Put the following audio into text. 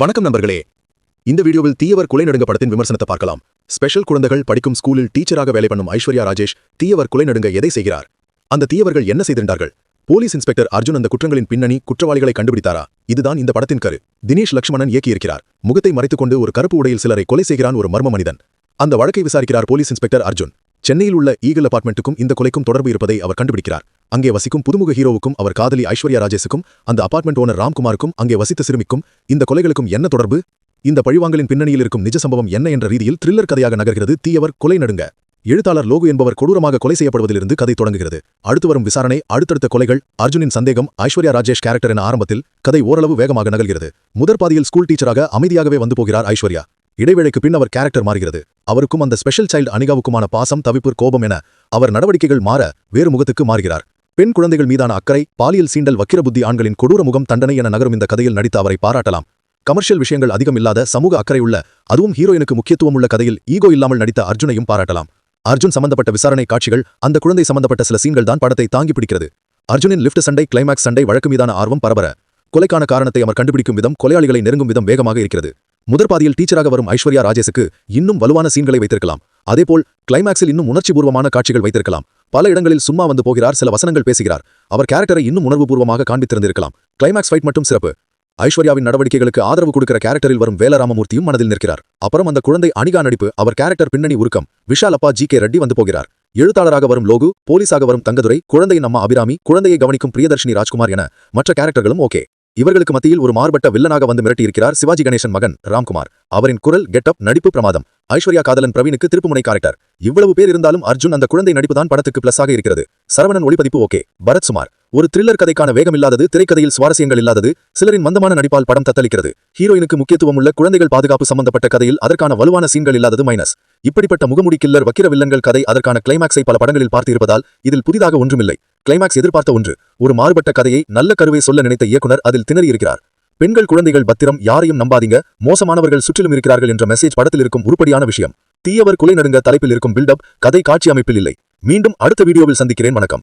வணக்கம் நண்பர்களே. இந்த வீடியோவில் தீயவர் கொலை நடுங்க படத்தின் விமர்சனத்தை பார்க்கலாம். ஸ்பெஷல் குழந்தைகள் படிக்கும் ஸ்கூலில் டீச்சராக வேலை பண்ணும் ஐஸ்வர்யா ராஜேஷ் தீயவர் குலை நடுங்க எதை செய்கிறார்? அந்த தீயவர்கள் என்ன செய்திருந்தார்கள்? போலீஸ் இன்ஸ்பெக்டர் அர்ஜுன் அந்த குற்றங்களின் பின்னணி குற்றவாளிகளை கண்டுபிடித்தாரா? இதுதான் இந்த படத்தின் கரு. தினேஷ் லக்ஷ்மணன் இயக்கியிருக்கிறார். முகத்தை மறைத்துக்கொண்டு ஒரு கருப்பு உடையில் சிலரை கொலை செய்கிறான் ஒரு மர்ம மனிதன். அந்த வழக்கை விசாரிக்கிறார் போலீஸ் இன்ஸ்பெக்டர் அர்ஜுன். சென்னையில் உள்ள ஈகல் அபார்ட்மெண்ட்டுக்கும் இந்த கொலைக்கும் தொடர்பு இருப்பதை அவர் கண்டுபிடிக்கிறார். அங்கே வசிக்கும் புதுமுக ஹீரோவுக்கும் அவர் காதலி ஐஸ்வர்யா ராஜேஷுக்கும் அந்த அபார்ட்மெண்ட் ஓனர் ராம்குமாருக்கும் அங்கே வசித்த சிறுமிக்கும் இந்த கொலைகளுக்கும் என்ன தொடர்பு? இந்த பழிவாங்கலின் பின்னணியில் இருக்கும் நிஜ சம்பவம் என்ன என்ற ரீதியில் த்ரில்லர் கதையாக நகர்கிறது தீயவர் கொலை நடுங்க. எழுத்தாளர் லோகு என்பவர் கொடூரமாக கொலை செய்யப்படுவதிலிருந்து கதை தொடங்குகிறது. அடுத்து வரும் விசாரணை அடுத்தடுத்த கொலைகள் அர்ஜுனின் சந்தேகம் ஐஸ்வர்யா ராஜேஷ் கேரக்டர் என ஆரம்பத்தில் கதை ஓரளவு வேகமாக நகர்கிறது. முதற் பாதியில் ஸ்கூல் டீச்சராக அமைதியாகவே வந்து போகிறார் ஐஸ்வர்யா. இடைவேளைக்கு பின் அவர் கேரக்டர் மாறுகிறது. அவருக்கும் அந்த ஸ்பெஷல் சைல்டு அணிகாவுக்குமான பாசம் தவிப்பு கோபம் என அவர் நடவடிக்கைகள் மாற வேறு முகத்துக்கு மாறுகிறார். பெண் குழந்தைகள் மீதான அக்கறை பாலியல் சீண்டல் வக்கிரபுத்தி ஆண்களின் கொடூர முகம் தண்டனை என நகரும் இந்த கதையில் நடித்த அவரை பாராட்டலாம். கமர்ஷியல் விஷயங்கள் அதிகம் இல்லாத சமூக அக்கறையுள்ள அதுவும் ஹீரோயினுக்கு முக்கியத்துவம் உள்ள கதையில் ஈகோ இல்லாமல் நடித்த அர்ஜுனையும் பாராட்டலாம். அர்ஜுன் சம்பந்தப்பட்ட விசாரணை காட்சிகள் அந்த குழந்தை சம்பந்தப்பட்ட சில சீன்கள் தான் படத்தை தாங்கி பிடிக்கிறது. அர்ஜுனின் லிஃப்ட் சண்டை கிளைமாக்ஸ் சண்டை வழக்கு மீதான ஆர்வம் பரபர. கொலைக்கான காரணத்தை அவர் கண்டுபிடிக்கும் விதம் கொலையாளிகளை நெருங்கும் விதம் வேகமாக இருக்கிறது. முதற்பாதியில் டீச்சராக வரும் ஐஸ்வர்யா ராஜேஷுக்கு இன்னும் வலுவான சீன்களை வைத்திருக்கலாம். அதேபோல் கிளைமாக்ஸில் இன்னும் உணர்ச்சிபூர்வமான காட்சிகள் வைத்திருக்கலாம். பல இடங்களில் சும்மா வந்து போகிறார் சில வசனங்கள் பேசுகிறார். அவர் கேரக்டரை இன்னும் உணர்வுபூர்வமாக காண்பித்திருந்திருக்கலாம். கிளைமாக்ஸ் ஃபைட் மட்டும் சிறப்பு. ஐஸ்வர்யாவின் நடவடிக்கைகளுக்கு ஆதரவு கொடுக்கிற கேரக்டரில் வரும் வேலராமமூர்த்தியும் மனதில் நிற்கிறார். அப்புறம் அந்த குழந்தை அணிகா நடிப்பு அவர் கேரக்டர் பின்னணி உருக்கம். விஷால் அப்பா ஜி கே ரெட்டி வந்து போகிறார். எழுத்தாளராக வரும் லோகு போலீஸாக வரும் தங்கதுரை குழந்தையின் அம்மா அபிராமி குழந்தையை கவனிக்கும் பிரியதர்ஷினி ராஜ்குமார் என மற்ற கேரக்டர்களும் ஓகே. இவர்களுக்கு மத்தியில் ஒரு மாறுபட்ட வில்லனாக வந்து மிரட்டியிருக்கிறார் சிவாஜி கணேசன் மகன் ராம்குமார். அவரின் குரல் கெட்டப் நடிப்பு பிரமாதம். ஐஸ்வர்யா காதலன் பிரவீனுக்கு திருப்புமுனை கேரக்டர். இவ்வளவு பேர் இருந்தாலும் அர்ஜுன் அந்த குழந்தை நடிப்புதான் படத்துக்கு பிளஸ் இருக்கிறது. சரவணன் ஒளிப்பதிப்பு ஓகே. பரத் சுமார். ஒரு த்ரில்லர் கதைக்கான வேகமில்லாதது திரைக்கதையில் சுவாரஸ்யங்கள் இல்லாதது சிலரின் மந்தமான நடிப்பால் படம் தத்தளிக்கிறது. ஹீரோயினுக்கு முக்கியத்துவம் உள்ள குழந்தைகள் பாதுகாப்பு சம்பந்தப்பட்ட கதையில் அதற்கான வலுவான சீன்கள் இல்லாதது மைனஸ் இப்படிப்பட்ட முகமுடி கில்லர் வக்கிர வில்லன்கள் கதை அதற்கான கிளைமாக்ஸை பல படங்களில் பார்த்து இருப்பதால் இதில் புதிதாக ஒன்றுமில்லை. கிளைமாக்ஸ் எதிர்பார்த்த ஒன்று ஒரு மாறுபட்ட கதையை நல்ல கருவை சொல்ல நினைத்த இயக்குனர் அதில் திணறியிருக்கிறார் பெண்கள் குழந்தைகள் பத்திரம் யாரையும் நம்பாதீங்க மோசமானவர்கள் சுற்றிலும் இருக்கிறார்கள் என்ற மெசேஜ் படத்தில் இருக்கும் உருப்படியான விஷயம். தீயவர் குலை நடுங்க தலைப்பில் இருக்கும் பில்டப் கதை காட்சி அமைப்பில் இல்லை. மீண்டும் அடுத்த வீடியோவில் சந்திக்கிறேன் வணக்கம்.